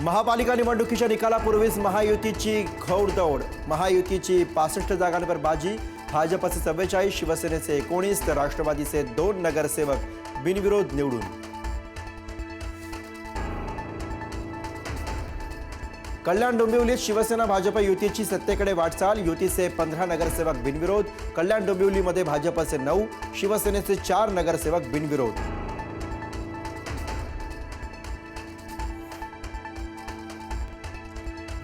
महापालिका निवडणुकीच्या निकालापूर्वीच महायुतीची घौडदौड महायुतीची पासष्ट जागांवर बाजी भाजपचे चव्वेचाळीस शिवसेनेचे एकोणीस तर राष्ट्रवादीचे दोन नगरसेवक बिनविरोध निवडून. कल्याण डोंबिवलीत शिवसेना भाजप युतीची सत्तेकडे वाटचाल युतीचे पंधरा नगरसेवक बिनविरोध कल्याण डोंबिवलीमध्ये भाजपचे नऊ शिवसेनेचे चार नगरसेवक बिनविरोध.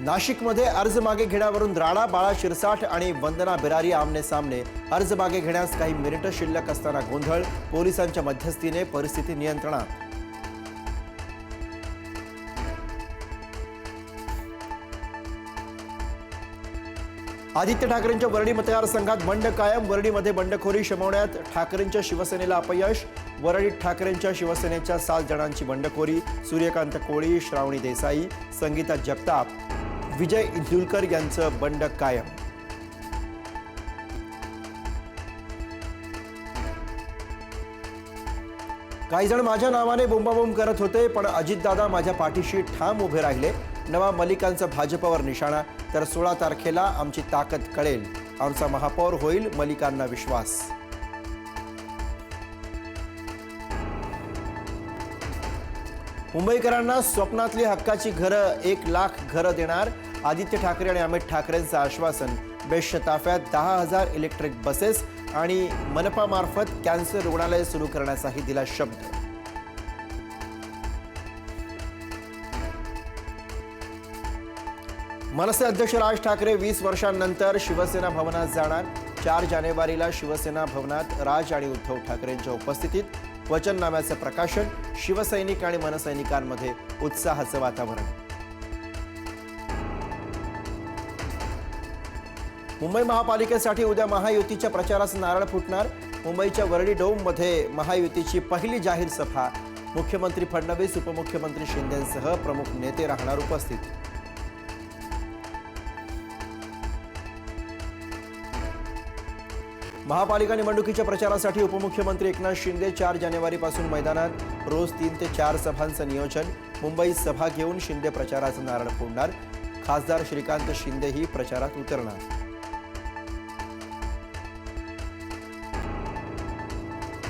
नाशिकमध्ये अर्ज मागे घेण्यावरून राणा बाळा शिरसाठ आणि वंदना बिरारी आमने सामने. अर्ज मागे घेण्यास काही मिनिटं शिल्लक असताना गोंधळ पोलिसांच्या मध्यस्थीने परिस्थिती नियंत्रणात. आदित्य ठाकरेंच्या वरळी मतदारसंघात बंड कायम वरळीमध्ये बंडखोरी शमवण्यात ठाकरेंच्या शिवसेनेला अपयश वरळीत ठाकरेंच्या शिवसेनेच्या सात जणांची बंडखोरी सूर्यकांत कोळी श्रावणी देसाई संगीता जगताप. विजय इंदुलकर यांचं बंड कायम. काही जण माझ्या नावाने बोंबाबोंब करत होते पण अजितदादा माझ्या पाठीशी ठाम उभे राहिले. नवा मलिकांचा भाजपवर निशाणा तर सोळा तारखेला आमची ताकद कळेल. आमचा महापौर होईल मलिकांना विश्वास. मुंबईकरांना स्वप्नातली हक्काची घरं एक लाख घरं देणार आदित्य ठाकरे आणि अमित ठाकरेंचं आश्वासन. बेस्टच्या ताफ्यात दहा हजार इलेक्ट्रिक बसेस आणि मनपामार्फत कॅन्सर रुग्णालय सुरू करण्याचाही दिला शब्द. मनसे अध्यक्ष राज ठाकरे वीस वर्षांनंतर शिवसेना भवनात जाणार. चार जानेवारीला शिवसेना भवनात राज आणि उद्धव ठाकरेंच्या उपस्थितीत वचननाम्याचं प्रकाशन शिवसैनिक आणि मनसैनिकांमध्ये उत्साहाचं वातावरण. मुंबई महापालिकेसाठी उद्या महायुतीच्या प्रचाराचं नारळ फुटणार. मुंबईच्या वरळी डोममध्ये महायुतीची पहिली जाहीर सभा. मुख्यमंत्री फडणवीस उपमुख्यमंत्री शिंदेसह प्रमुख नेते राहणार उपस्थित. महापालिका निवडणुकीच्या प्रचारासाठी उपमुख्यमंत्री एकनाथ शिंदे चार जानेवारीपासून मैदानात. रोज तीन ते चार सभांचं नियोजन. मुंबईत सभा घेऊन शिंदे प्रचाराचं नारळ फोडणार. खासदार श्रीकांत शिंदेही प्रचारात उतरणार.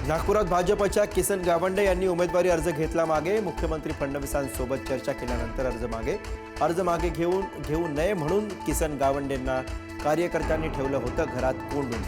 नागपुरात भाजपच्या किसन गावंडे यांनी उमेदवारी अर्ज घेतला मागे. मुख्यमंत्री फडणवीसांसोबत चर्चा केल्यानंतर अर्ज मागे. अर्ज मागे घेऊन घेऊ नये म्हणून किसन गावंडेंना कार्यकर्त्यांनी ठेवलं होतं घरात कोंडून.